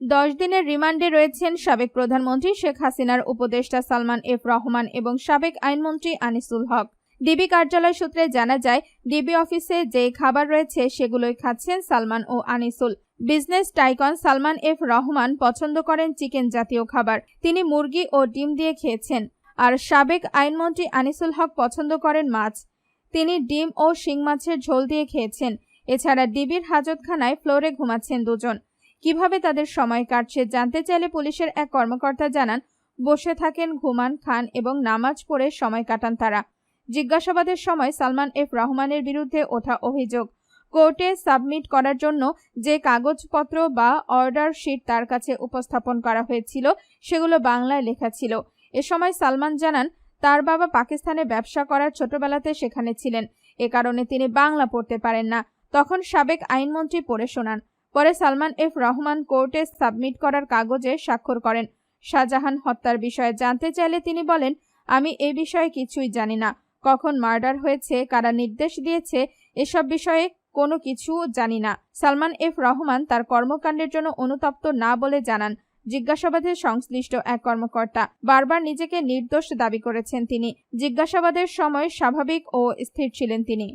দশ দিনের রিমান্ডে রয়েছেন সাবেক প্রধানমন্ত্রী শেখ হাসিনার উপদেষ্টা সালমান এফ রহমান এবং সাবেক আইনমন্ত্রী আনিসুল হক। ডিবি কার্যালয় সূত্রে জানা যায়, ডিবি অফিসে যে খাবার রয়েছে সেগুলোই খাচ্ছেন সালমান ও Anisul. Business tycoon Salman F Rahman পছন্দ করেন চিকেন জাতীয় খাবার। তিনি মুরগি ও ডিম দিয়ে খেয়েছেন। আর সাবেক আইনমন্ত্রী আনিসুল হক পছন্দ করেন মাছ। তিনি ডিম ও শিং মাছের ঝোল দিয়ে খেয়েছেন। এছাড়া ডিবির হাজতখানায় ফ্লোরে ঘুমাচ্ছেন দুজন। কীভাবে তাদের সময় কাটছে জানতে চাইলে পুলিশের এক কর্মকর্তা জানান, বসে থাকেন, ঘুমান, খান এবং নামাজ পড়ে সময় কাটান তারা। জিজ্ঞাসাবাদের সময় সালমান এফ রহমানের বিরুদ্ধে ওঠা অভিযোগ। কোর্টে সাবমিট করার জন্য যে কাগজপত্র বা অর্ডার শিট তার কাছে উপস্থাপন করা হয়েছিল, সেগুলো বাংলায় লেখা ছিল। এ সময় সালমান জানান, তার বাবা পাকিস্তানে ব্যবসা করার ছোটবেলাতে সেখানে ছিলেন। এ কারণে তিনি বাংলা পড়তে পারেন না। তখন সাবেক আইনমন্ত্রী পড়ে শোনান। পরে সালমান এফ রহমান কোর্টে সাবমিট করার কাগজে স্বাক্ষর করেন। শাহজাহান হত্যার বিষয়ে জানতে চাইলে তিনি বলেন, আমি এ বিষয়ে কিছুই জানি না। কখন মার্ডার হয়েছে, কারা নির্দেশ দিয়েছে, এসব বিষয়ে কোনো কিছু জানি না। সালমান এফ রহমান তার কর্মকাণ্ডের জন্য অনুতপ্ত না বলে জানান। জিজ্ঞাসাবাদে সংশ্লিষ্ট এক কর্মকর্তা বারবার নিজেকে নির্দোষ দাবি করেছেন তিনি। জিজ্ঞাসাবাদের সময় স্বাভাবিক ও স্থির ছিলেন তিনি।